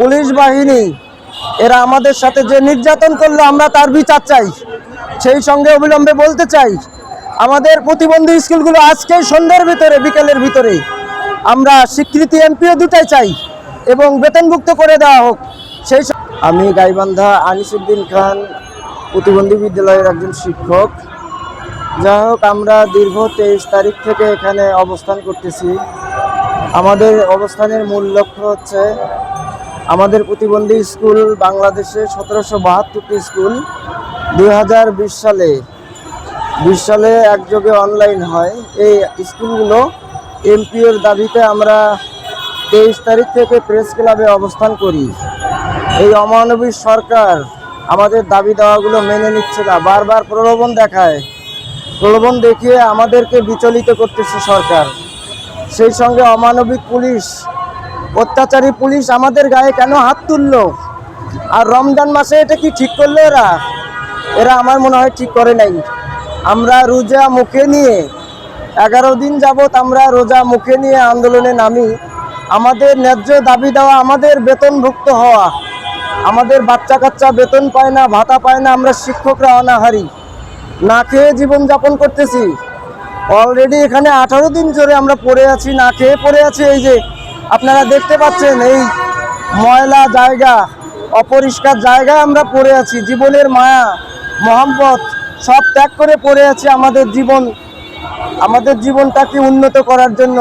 Police বাহিনী, এরা আমাদের সাথে যে নির্যাতন করল, আমরা তার বিচার চাই। সেই সঙ্গে অবিলম্বে বলতে চাই, আমাদের প্রতিবন্ধী স্কুলগুলো আজকে সন্ধ্যার ভিতরে, বিকেলের ভিতরে। আমরা স্বীকৃতি এমপিও দুটাই চাই এবং বেতনভুক্ত করে দেওয়া হোক। সেই আমি গাইবান্ধা আনিসুদ্দিন খান, প্রতিবন্ধী বিদ্যালয়ের একজন শিক্ষক। যাই হোক, আমরা দীর্ঘ তেইশ তারিখ থেকে এখানে অবস্থান করতেছি। আমাদের অবস্থানের মূল লক্ষ্য হচ্ছে আমাদের প্রতিবন্ধী স্কুল বাংলাদেশে সতেরোশো বাহাত্তরটি স্কুল। দুই হাজার বিশ সালে বিশ সালে একযোগে অনলাইন হয়। এই স্কুলগুলো এমপিওর দাবিতে আমরা তেইশ তারিখ থেকে প্রেস ক্লাবে অবস্থান করি। এই অমানবিক সরকার আমাদের দাবি দেওয়াগুলো মেনে নিচ্ছে না। বারবার প্রলোভন দেখায়। প্রলোভন দেখিয়ে আমাদেরকে বিচলিত করতেছে সরকার। সেই সঙ্গে অমানবিক পুলিশ অত্যাচারী পুলিশ আমাদের গায়ে কেন হাত তুললো? আর রমজান মাসে এটা কি ঠিক করল এরা? এরা আমার মনে হয় ঠিক করে নাই। আমরা রোজা মুখে নিয়ে, এগারো দিন যাবৎ আমরা রোজা মুখে নিয়ে আন্দোলনে নামি। আমাদের ন্যায্য দাবি দেওয়া, আমাদের বেতনভুক্ত হওয়া। আমাদের বাচ্চা কাচ্চা বেতন পায় না, ভাতা পায় না, আমরা শিক্ষকরা অনাহারি। না খেয়ে জীবনযাপন করতেছি। অলরেডি এখানে আঠারো দিন ধরে আমরা পড়ে আছি, না খেয়ে পড়ে আছি, এই যে আপনারা দেখতে পাচ্ছেন এই ময়লা জায়গা, অপরিষ্কার জায়গায় আমরা পড়ে আছি, জীবনের মায়া মহাম্মত সব ত্যাগ করে পড়ে আছি আমাদের জীবন। আমাদের জীবনটাকে উন্নত করার জন্য।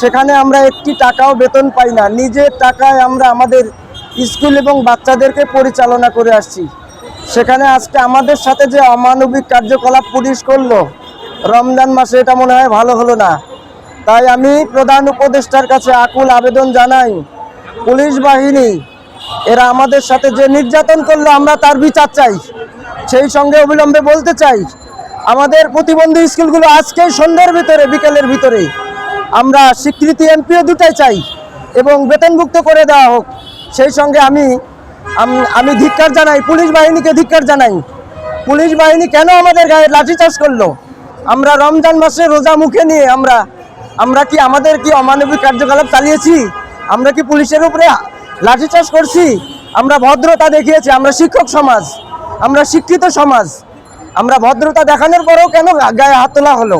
সেখানে আমরা একটি টাকাও বেতন পাই না। নিজের টাকায় আমরা আমাদের স্কুল এবং বাচ্চাদেরকে পরিচালনা করে আসছি। সেখানে আজকে আমাদের সাথে যে অমানবিক কার্যকলাপ পুলিশ করল, রমজান মাসে এটা মনে হয় ভালো হলো না। তাই আমি প্রধান উপদেষ্টার কাছে আকুল আবেদন জানাই, পুলিশ বাহিনী, এরা আমাদের সাথে যে নির্যাতন করল আমরা তার বিচার চাই, সেই সঙ্গে অবিলম্বে বলতে চাই, আমাদের প্রতিবন্ধী স্কুলগুলো আজকে সন্ধ্যার ভিতরে, বিকেলের ভিতরে। আমরা স্বীকৃতি এমপিও দুটাই চাই এবং বেতনভুক্ত করে দেওয়া হোক। সেই সঙ্গে আমি আমি ধিক্কার জানাই, পুলিশ বাহিনীকে ধিক্কার জানাই, পুলিশ বাহিনী কেন আমাদের গায়ে লাঠিচার্জ করল? আমরা রমজান মাসে রোজা মুখে নিয়ে আমরা আমরা কি আমাদের কি অমানবিক কার্যকলাপ চালিয়েছি? আমরা কি পুলিশের উপরে লাঠিচার্জ করছি? আমরা ভদ্রতা দেখিয়েছি, আমরা শিক্ষক সমাজ, আমরা শিক্ষিত সমাজ। আমরা ভদ্রতা দেখানোর পরেও কেন গায়ে হাত তোলা হলো?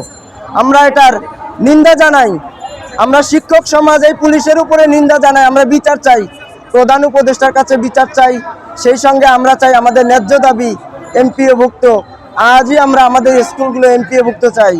আমরা এটার নিন্দা জানাই। আমরা শিক্ষক সমাজ এই পুলিশের উপরে নিন্দা জানাই, আমরা বিচার চাই। প্রধান উপদেষ্টার কাছে বিচার চাই। সেই সঙ্গে আমরা চাই আমাদের ন্যায্য দাবি এমপিও ভুক্ত আজই আমরা আমাদের স্কুলগুলো এমপিও ভুক্ত চাই।